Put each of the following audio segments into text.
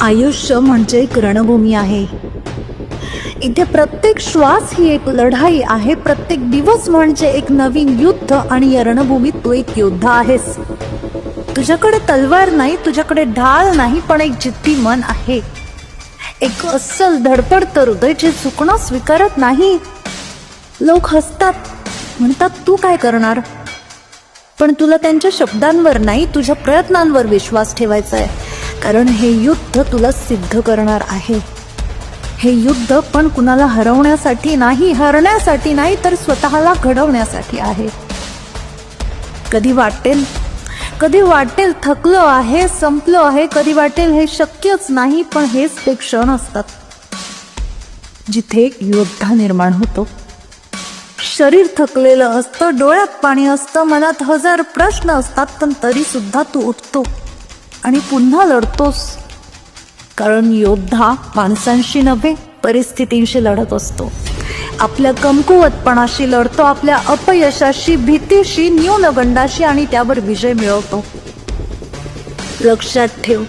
आयुष्य म्हणजे एक रणभूमी आहे. इथे प्रत्येक श्वास ही एक लढाई आहे. प्रत्येक दिवस म्हणजे एक नवीन युद्ध आणि या रणभूमीत तू एक योद्धा आहेस. तुझ्याकडे तलवार नाही तुझ्याकडे ढाल नाही पण एक जिद्दी मन आहे. एक अस्सल धडपडतं हृदय जे चुकणं स्वीकारत नाही. लोक हसतात म्हणतात तू काय करणार? पण तुला त्यांच्या शब्दांवर नाही तुझ्या प्रयत्नांवर विश्वास ठेवायचा आहे. कारण हे युद्ध तुला सिद्ध करणार आहे. हे युद्ध पण कुणाला हरवण्यासाठी नाही हरण्यासाठी नाही तर स्वतःला घडवण्यासाठी आहे. कधी वाटेल कधी वाटेल थकलो आहे संपलो आहे कधी वाटेल हे शक्यच नाही पण हेच ते क्षण असतात. जिथे एक योद्धा निर्माण होतो. शरीर थकलेलं असतं डोळ्यात पाणी असतं मनात हजार प्रश्न असतात पण तरी सुद्धा तू उठतो. आणि पुन्हा लढतोस. कारण योद्धा माणसांशी नव्हे परिस्थितींशी लढत असतो. आपल्या कमकुवतपणाशी लढतो आपल्या अपयशाशी भीतीशी न्यूनगंडाशी आणि त्यावर विजय मिळवतो. लक्षात ठेव.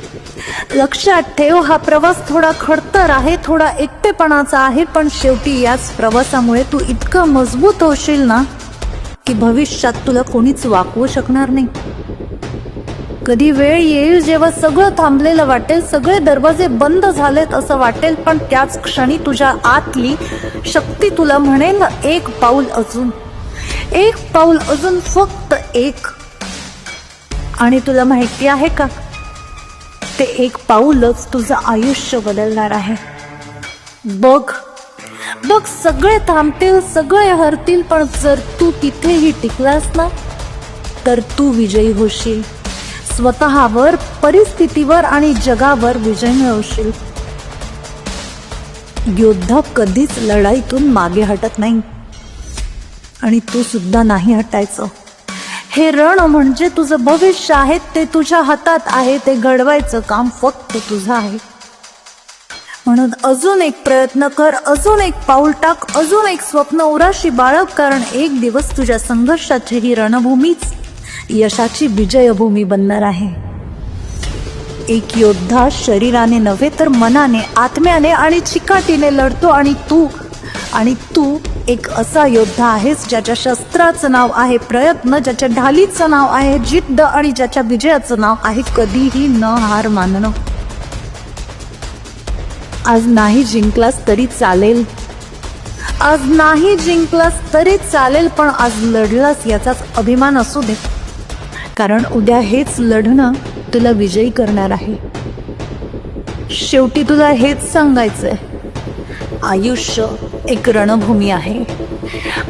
लक्षात ठेव हा प्रवास थोडा खडतर आहे थोडा एकटेपणाचा आहे पण शेवटी याच प्रवासामुळे तू इतकं मजबूत होशील ना की भविष्यात तुला कोणीच वाकवू शकणार नाही. कधी वेळ येईल जेव्हा सगळं थांबलेलं वाटेल सगळे दरवाजे बंद झालेत असं वाटेल पण त्याच क्षणी तुझ्या आतली शक्ती तुला म्हणेल एक पाऊल अजून. एक पाऊल अजून फक्त एक. आणि तुला माहिती आहे का? ते एक पाऊलच तुझं आयुष्य बदलणार आहे. बघ. बघ सगळे थांबतील सगळे हरतील पण जर तू तिथेही टिकलास ना तर तू विजयी होशील. स्वतःवर परिस्थितीवर आणि जगावर विजय मिळवशील. योद्धा कधीच लढाईतून मागे हटत नाही. आणि तू सुद्धा नाही हटायचं. हे रण म्हणजे तुझं भविष्य आहे ते तुझ्या हातात आहे ते घडवायचं काम फक्त तुझं आहे. म्हणून अजून एक प्रयत्न कर अजून एक पाऊल टाक अजून एक स्वप्न उराशी बाळग कारण एक दिवस तुझ्या संघर्षाची ही रणभूमीच यशाची विजयभूमी बनणार आहे. एक योद्धा शरीराने नव्हे तर मनाने आत्म्याने आणि चिकाटीने लढतो आणि तू आणि तू एक असा योद्धा आहेस ज्याच्या शस्त्राचं नाव आहे प्रयत्न ज्याच्या ढालीचं नाव आहे जिद्द आणि ज्याच्या विजयाचं नाव आहे कधीही न हार मानणं. आज नाही जिंकलास तरी चालेल. आज नाही जिंकलास तरी चालेल पण आज लढलास याचाच अभिमान असू दे. कारण उद्या हेच लढणं तुला विजयी करणार आहे. शेवटी तुला हेच सांगायचंय. आयुष्य एक रणभूमी आहे.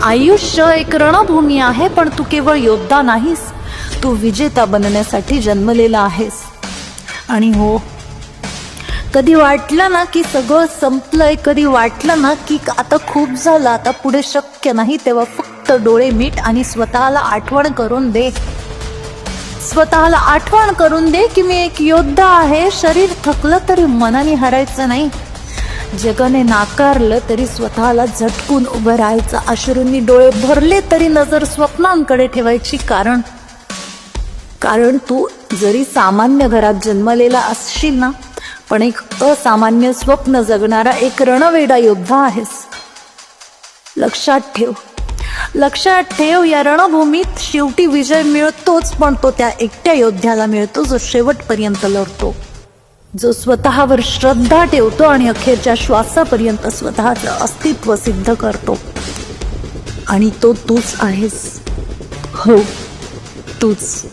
आयुष्य एक रणभूमी आहे पण तू केवळ योद्धा नाहीस. तू विजेता बनण्यासाठी जन्मलेला आहेस. आणि हो कधी वाटलं ना की सगळं संपलंय कधी वाटलं ना की आता खूप झालं आता पुढे शक्य नाही तेव्हा फक्त डोळे मीठ आणि स्वतःला आठवण करून दे. स्वतःला आठवण करून दे की मी एक योद्धा आहे. शरीर थकलं तरी मनाने हरायचं नाही. जगाने नाकारलं तरी स्वतःला झटकून उभं राहायचं. अश्रूंनी डोळे भरले तरी नजर स्वप्नांकडे ठेवायची कारण. कारण तू जरी सामान्य घरात जन्मलेला असशील ना पण एक असामान्य स्वप्न जगणारा एक रणवेडा योद्धा आहेस. लक्षात ठेव. लक्षात ठेव या रणभूमीत शेवटी विजय मिळतोच पण तो त्या एकट्या योद्ध्याला मिळतो जो शेवटपर्यंत लढतो. जो स्वतःवर श्रद्धा ठेवतो आणि अखेरच्या श्वासापर्यंत स्वतःचं अस्तित्व सिद्ध करतो. आणि तो तूच आहेस. हो तूच.